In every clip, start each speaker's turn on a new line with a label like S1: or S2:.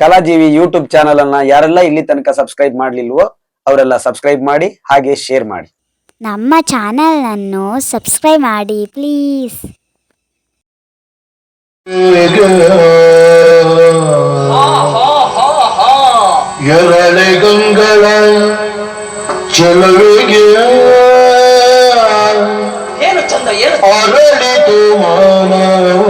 S1: ಕಲಾಜೀವಿ YouTube channel ಅನ್ನ ಯಾರೆಲ್ಲ ಇಲ್ಲಿ ತನಕ ಸಬ್ಸ್ಕ್ರೈಬ್ ಮಾಡ್ಲಿಲ್ವೋ ಅವರೆಲ್ಲ ಸಬ್ಸ್ಕ್ರೈಬ್ ಮಾಡಿ ಹಾಗೆ ಶೇರ್ ಮಾಡಿ.
S2: ನಮ್ಮ ಚಾನಲನ್ನು ಸಬ್ಸ್ಕ್ರೈಬ್ ಮಾಡಿ ಪ್ಲೀಸ್
S3: ಎರಳೆ ಗಂಗಳ ಚೆಲುವಿಗೆ
S4: ಏನು ಚಂದ ಏನು
S3: ಅರಳಿತು ಮಾನವ.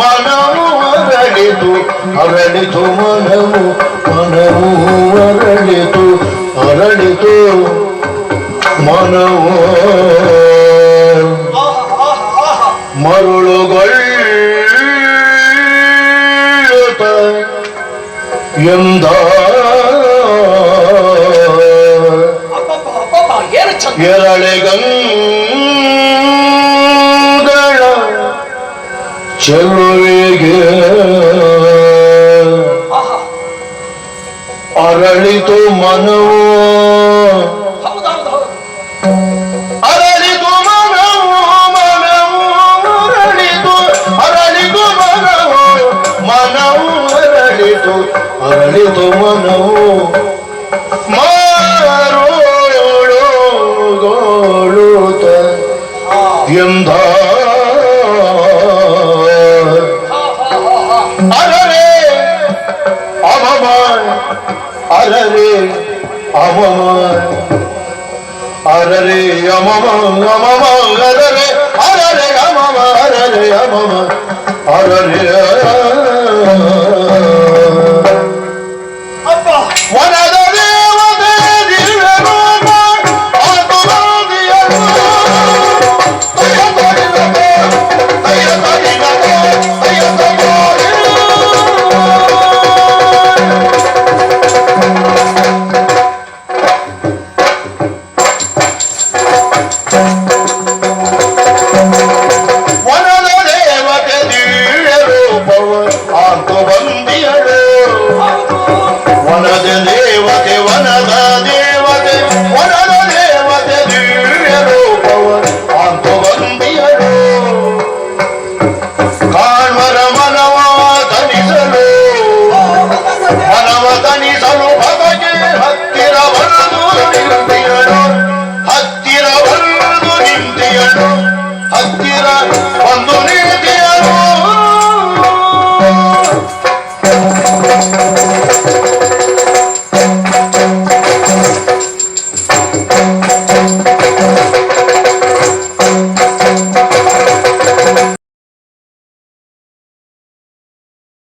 S3: ಮನವು ಅರಳಿತು ಅರಳಿತು ಮನವು ಮನವು ಅರಳಿತು ಅರಳಿತು ಮನವು. ಮರುಳುಗೊಳ್ಳುತ್ತ ಎಂದ
S4: ಅಬ್ಬಬ್ಬ,
S3: ಚೆಲುವಿಗೆ ಅರಳಿತು ಮನವು. ಅರಳಿತು ಮನವು ಮನವು ಅರಳಿತು ಅರಳಿತು ಮನವು ಮನವು ಅರಳಿತು ಅರಳಿತು ಮನವು. அமம அரரே அமம அமம அரரே அரரே அமம அரரே அமம அரரே